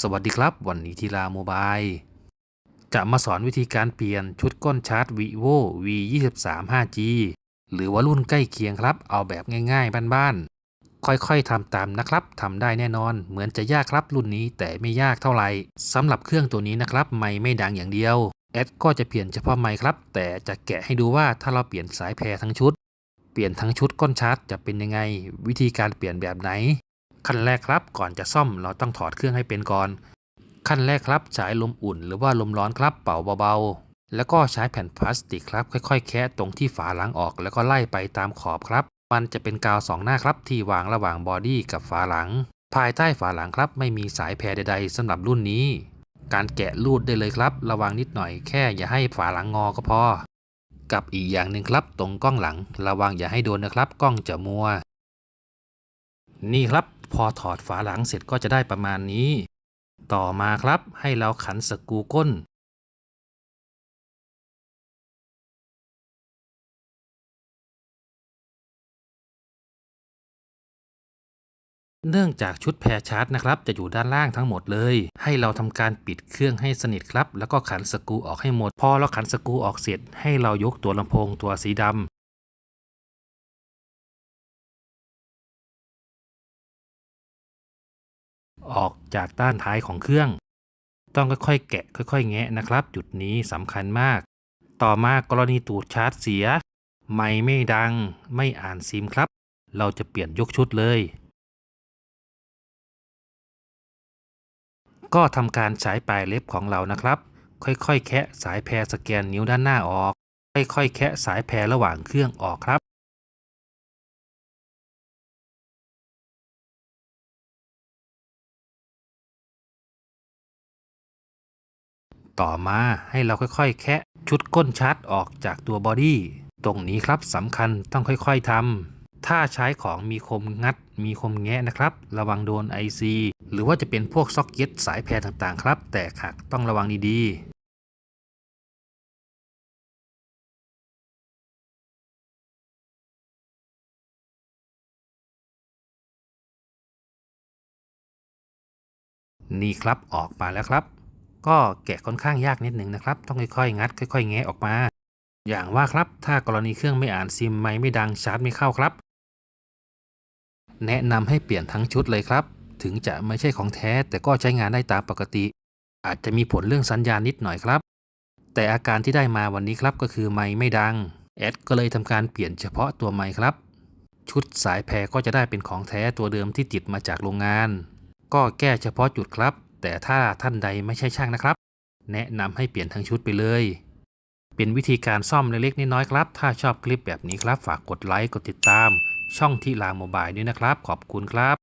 สวัสดีครับ วันนี้ทีลาโมบาย จะมาสอนวิธีการเปลี่ยนชุดก้นชาร์จ vivo v 2 3 5g หรือว่ารุ่นใกล้เคียงครับ เอาแบบง่ายๆบ้านๆ ค่อยๆทำตามนะครับ ทำได้แน่นอน เหมือนจะยากครับรุ่นนี้แต่ไม่ยากเท่าไหร่สำหรับเครื่องตัวนี้นะครับไม่ไม่ดังอย่างเดียว แอดก็จะเปลี่ยนเฉพาะไมค์ครับ แต่จะแกะให้ดูว่าถ้าเราเปลี่ยนสายแพรทั้งชุด เปลี่ยนทั้งชุดก้นชาร์จจะเป็นยังไง วิธีการเปลี่ยนแบบไหน ขั้นแรกครับ ก่อนจะซ่อมเราต้องถอดเครื่องให้เป็นก่อน ขั้นแรกครับใช้ลมอุ่นหรือว่าลมร้อนครับเป่าเบาๆ แล้วก็ใช้แผ่นพลาสติกครับ ค่อยๆ แคะตรงที่ฝาหลังออก แล้วก็ไล่ไปตามขอบครับ มันจะเป็นกาวสองหน้าครับที่วางระหว่างบอดี้กับฝาหลัง ภายใต้ฝาหลังครับ ไม่มีสายแพรใดๆสำหรับรุ่นนี้ การแกะรูดได้เลยครับ ระวังนิดหน่อยแค่อย่าให้ฝาหลังงอก็พอ กับอีกอย่างหนึ่งครับ ตรงกล้องหลัง ระวังอย่าให้โดนนะครับ กล้องจะมัวนี่ครับ พอถอดฝาหลังเสร็จก็จะได้ประมาณนี้ ต่อมาครับให้เราขันสกูก้น เนื่องจากชุดแพรชาร์จนะครับ จะอยู่ด้านล่างทั้งหมดเลย ให้เราทำการปิดเครื่องให้สนิทครับ แล้วก็ขันสกูออกให้หมด พอเราขันสกูออกเสร็จ ให้เรายกตัวลำโพงตัวสีดำ ออกจากด้านท้ายของเครื่อง ต้องค่อยๆ แกะค่อยๆ แงะนะครับ จุดนี้สำคัญมาก ต่อมากรณีตูดชาร์จเสีย ไม่ไม่ดัง ไม่อ่านซิมครับ เราจะเปลี่ยนยกชุดเลย ก็ทำการใช้ปลายเล็บของเรานะครับ ค่อยๆ แคะสายแพรสแกนนิ้วด้านหน้าออก ค่อยๆ แคะสายแพรระหว่างเครื่องออกครับ ต่อมาให้เราค่อยๆ แคะชุดก้นชาร์จออกจากตัวบอดี้ตรงนี้ครับสำคัญต้องค่อยๆทำถ้าใช้ของมีคมงัด มีคมแงะนะครับ ระวังโดน IC หรือว่าจะเป็นพวกซ็อกเก็ตสายแพรต่างๆ ครับ แตกหักต้องระวังดีๆนี่ครับออกมาแล้วครับ ก็แกะค่อนข้างยากนิดหนึ่งนะครับ ต้องค่อยๆ งัด ค่อยๆ แงะออกมา อย่างว่าครับ ถ้ากรณีเครื่องไม่อ่านซิมไม่ไม่ดังชาร์จไม่เข้าครับ แนะนำให้เปลี่ยนทั้งชุดเลยครับ ถึงจะไม่ใช่ของแท้แต่ก็ใช้งานได้ตามปกติ อาจจะมีผลเรื่องสัญญาณนิดหน่อยครับ แต่อาการที่ได้มาวันนี้ครับก็คือไมค์ไม่ดังแอดก็เลยทำการเปลี่ยนเฉพาะตัวไมค์ครับ ชุดสายแพรก็จะได้เป็นของแท้ตัวเดิมที่ติดมาจากโรงงาน ก็แก้เฉพาะจุดครับ แต่ถ้าท่านใดไม่ใช่ช่างนะครับ แนะนำให้เปลี่ยนทั้งชุดไปเลย เป็นวิธีการซ่อมเล็กๆน้อยๆครับ ถ้าชอบคลิปแบบนี้ครับ ฝากกดไลค์กดติดตาม ช่องที่ลาโมบายด้วยนะครับ ขอบคุณครับ